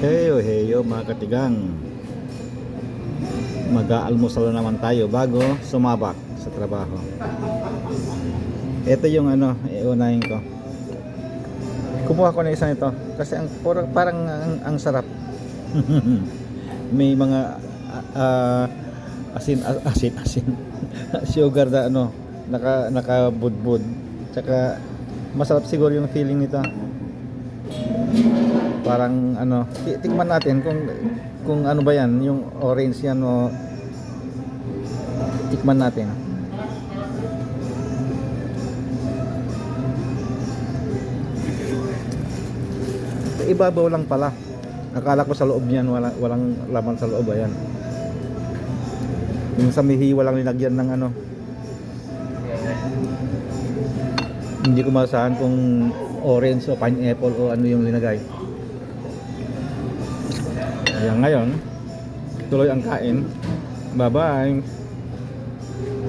Heyo, heyo mga katigang. Mag-aalmusal na naman tayo bago sumabak sa trabaho. Ito yung ano, iunahin ko. Kumuha ko na isang ito kasi ang parang, parang ang, ang sarap. May mga ah, asin asin asin sugar na ano naka nakabudbud. Tsaka masarap siguro yung feeling nito parang ano ti- tikman natin kung kung ano ba yan yung orange yan o tikman natin. Ibabaw lang pala. Akala ko sa loob niyan wala, walang laman sa loob ayan. Yung sa mihi walang linagyan ng ano. Hindi ko masahan kung orange o pineapple o ano yung linagay Ayan ngayon, tuloy ang kain. Bye-bye.